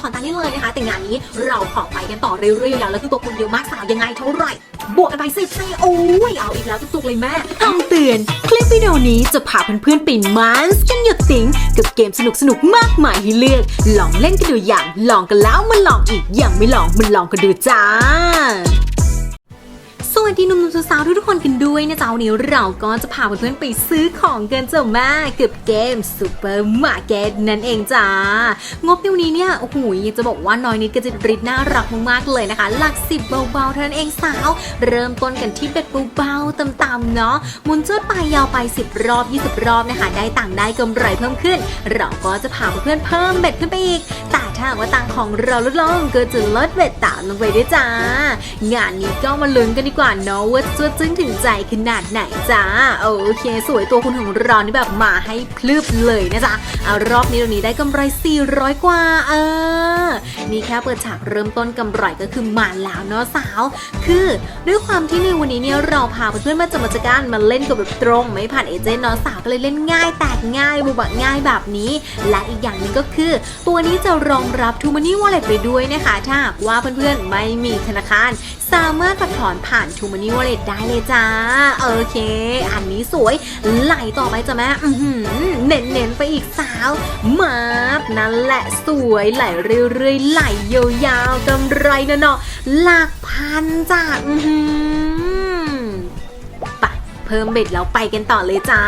ถอนตังค์ได้เลยนะคะแต่งานนี้เราขอไปกันต่อเรื่อยๆแล้วคือตัวคุณเยอะมากสาวยังไงเท่าไหร่ บวกกันไปสิบสิโอ้ยเอาอีกแล้วจุกๆเลยแม่คำเตือน คลิปวิดีโอนี้จะพาเพื่อนๆไปมันส์กันหยุดติ๋งกับเกมสนุกๆมากมายให้เลือก ลองเล่นกันดูอย่าง ลองกันแล้วมาลองอีกอย่างไม่ลองมันลองกันดูจ้า ดีหนุ่มๆสาวๆทุกๆคนกันด้วยนะจ๊ะวันนี้เราก็จะพาเพื่อนๆไปซื้อของกันจ้ะแม่กับเกมซูเปอร์มาร์เก็ตนั่นเองจ้างบในวันนี้เนี่ยโอ้โหอยากจะบอกว่าน้อยนิดก็จะริดน่ารักมากๆเลยนะคะ หลักสิบเบาๆเท่านั้นเองสาว เริ่มต้นกันที่เบ็ดเบาๆต่ำๆเนาะหมุนเชือดไปยาวไป 10 รอบ 20 รอบนะคะ ได้ต่างได้กำไรเพิ่มขึ้น เราก็จะพาเพื่อนๆเพิ่มเบ็ดขึ้นไปอีกแต่ ถ้าว่าตังของเราลดลงก็จะลดเบ็ดตามลงไปด้วยจ้า งานนี้ก็มาลุ้นกันดีกว่าเนาะว่าจะจึ้งถึงใจขนาดไหนจ้า โอเค สวยตัวคุณของเรานี่แบบมาให้พลึบเลยนะจ๊ะเอารอบนี้ตรงนี้ได้กำไร 400 กว่า เออ นี่แค่เปิดฉากเริ่มต้นกำไรก็คือมาแล้วเนาะสาว คือด้วยความที่ในวันนี้เนี่ยเราพาเพื่อนๆมาจำมาจัการมาเล่นกับแบบตรง ไม่ผ่านเอเจนต์เนาะสาวก็เลยเล่นง่ายแตกง่ายบุบะง่ายแบบนี้ และอีกอย่างหนึงก็คือ ตัวนี้จะรองรับ t ูมันนี่วอลเล็ตไปด้วยนะคะ ถ้าหากว่าเพื่อนๆไม่มีธนาคาร สามารถถอนผ่าน t ูมันนี่วอลเล็ตได้เลยจ้า โอเค อันนี้สวย ไหลต่อไปจ้ะแม่เน้นๆไปอีกสาวมาบนั่นแหละสวยไหลเรื่อยๆไหลยาวๆกำไรเนาะหลักพันจ้าอือ เพิ่มเบ็ดแล้วไปกันต่อเลยจ้า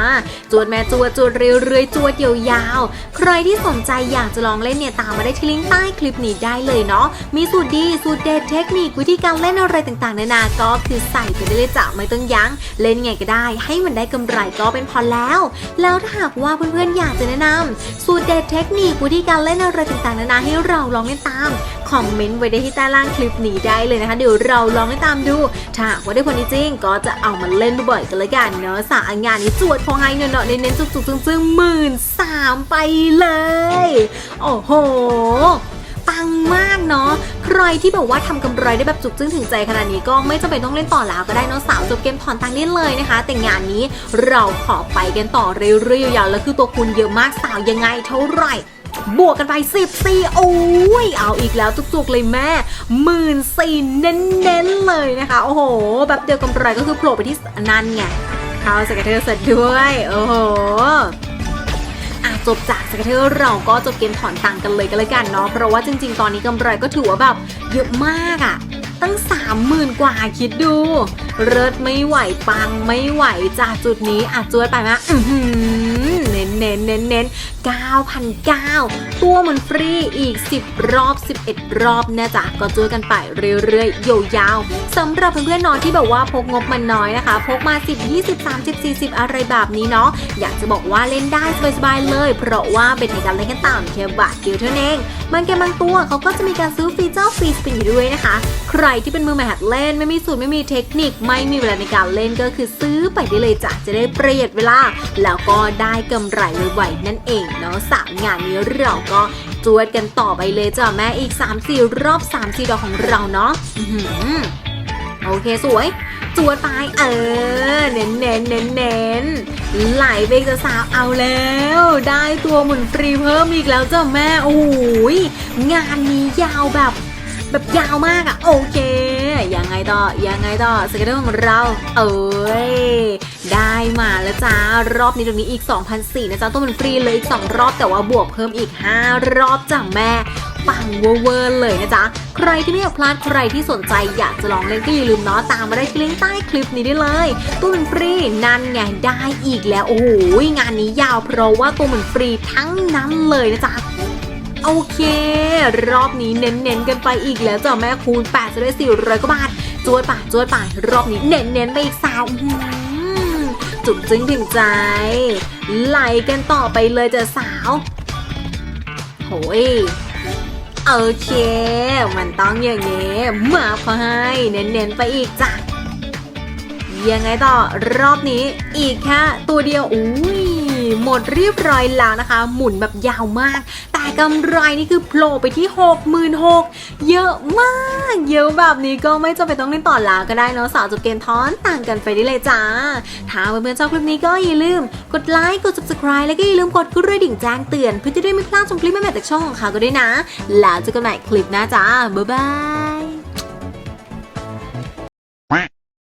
จวดแม่จวดจวดเรื่อยๆจวดยาวๆ ใครที่สนใจอยากจะลองเล่นเนี่ยตามมาได้ที่ลิงก์ใต้คลิปนี้ได้เลยเนาะ มีสูตรดีสูตรเด็ดเทคนิควิธีการเล่นอะไรต่างๆนานา ก็คือใส่ไปได้เลยจ้ะไม่ต้องยัง้ง เล่นไงก็ได้ ให้มันได้กำไรก็เป็นพอแล้ว แล้วถ้าหากว่าเพื่อนๆอยากจะแนะนำสูตรเด็ดเทคนิควิธีการเล่นอะไรต่างๆนานาให้เราลองเล่นตามคอมเมนต์ไว้ได้ที่ใต้ล่างคลิปนี้ได้เลยนะคะเดี๋ยวเราลองให้ตามดู ถ้าหากว่าได้ผลจริงก็จะเอามาเล่นบ่อยๆกันเลยกันเนาะสางงานนี้จวดพอให้เนาะเน้นๆจุกๆซึ่งๆหมื่นสามไปเลย โอ้โหปังมากเนาะใครที่แบบว่าทำกำไรได้แบบจุกจึ้งถึงใจขนาดนี้ก็ไม่จำเป็นต้องเล่นต่อแล้วก็ได้เนาะสาวจบเกมถอนตังค์ได้เลยนะคะ แต่งานนี้เราขอไปกันต่อเรื่อยๆยาวๆแล้วคือตัวคุณเยอะมากสาวยังไงเท่าไหร่ บวกกันไปสิบสี่โอ้ย เอาอีกแล้วจุกๆเลยแม่หมื่นสี่เน้นๆเลยนะคะ โอ้โห แบบเดียวกำไรก็คือโผล่ไปที่นั่นไงเข้าสกัดเธอร์เสร็จด้วย โอ้โหอะจบจากสกัดเธอร์เราก็จบเกมถอนตังกันเลยกันเลยกันเนาะเพราะว่าจริง ๆ ตอนนี้กำไรก็ถือว่าแบบเยอะมากอะตั้งสามหมื่นกว่าคิดดูเลิศไม่ไหวปังไม่ไหวจากจุดนี้อะจวดไปมะอือหือ เน้นเน้นเน้นเน้น9,009 ตัวมันฟรีอีก 10 รอบ 11 รอบนะจ๊ะ ก็จวดกันไปเรื่อยๆ ยาวๆสำหรับเพื่อนๆนอนที่แบบว่าพกงบมันน้อยนะคะ พกมา 10 20 30 40 อะไรแบบนี้เนาะอยากจะบอกว่าเล่นได้สบายๆเลย เพราะว่าเป็นในการเล่นกันตามแค่บาทเดียวเท่านั้นเองบางเกมบางตัวเขาก็จะมีการซื้อฟีเจอร์ฟรีสปินอยู่ด้วยนะคะ ใครที่เป็นมือใหม่หัดเล่นไม่มีสูตรไม่มีเทคนิคไม่มีเวลาในการเล่นก็คือซื้อไปได้เลยจ้ะจะได้ประหยัดเวลา แล้วก็ได้กำไรไวๆนั่นเองเนาะสามงานนี้เราก็จวดกันต่อไปเลยจ้ะแม่อีก 3-4 รอบ 3-4 ดอกของเราเนาะโอเคสวยจวดไปเออ เน้นเน้นเน้นเน้นไหลเบกสาวเอาแล้ว ได้ตัวหมุนฟรีเพิ่มอีกแล้วจ้ะแม่โอ้ยงานนี้ยาวแบบ แบบยาวมากอะโอเค ยังไงต่อ ยังไงต่อสเก็ตเตอร์ของเรา เอ้ย ได้มาแล้วจ้ารอบนี้ตรงนี้อีก 2,004นะจ๊ะตัวมันฟรีเลยอีก 2 รอบแต่ว่าบวกเพิ่มอีก 5 รอบจ้ะแม่ปังเวอร์เลยนะจ๊ะ ใครที่ไม่อยากพลาดใครที่สนใจอยากจะลองเล่นก็อย่าลืมเนาะตามมาได้ที่ลิงก์ใต้คลิปนี้ได้เลยตัวมันฟรีนั่นไงได้อีกแล้วโอ้โหงานนี้ยาวเพราะว่าตัวมันฟรีทั้งนั้นเลยนะจ๊ะ โอเค รอบนี้เน้นๆกันไปอีกแล้วจ้ะแม่คูณ8จะได้400กว่าบาทจวดป่ะจวดป่ะรอบนี้เน้นๆไปอีกสาวจุดจึงถึงใจไหลกันต่อไปเลยจ้ะสาวโหยโอเค มันต้องอย่างนี้มาพอให้เน้นๆไปอีกจ้ะยังไงต่อรอบนี้อีกแค่ตัวเดียวอุ้ยหมดเรียบร้อยแล้วนะคะ หมุนแบบยาวมาก แต่กำไรนี่คือโผล่ไปที่ 66,000เยอะมาก เยอะแบบนี้ก็ไม่จำเป็นต้องเล่นต่อลาก็ได้เนาะสาวจบเกมท้อนต่างกันไปได้เลยจ้า ถ้าเพื่อนๆชอบคลิปนี้ก็อย่าลืม กดไลค์กด subscribe แล้วก็อย่าลืมกดกระดิ่งแจ้งเตือนเพื่อจะได้ไม่พลาดชมคลิปใหม่ๆจากช่องของเขาก็ได้นะ แล้วเจอกันใหม่คลิปหน้าจ้าบ๊ายบาย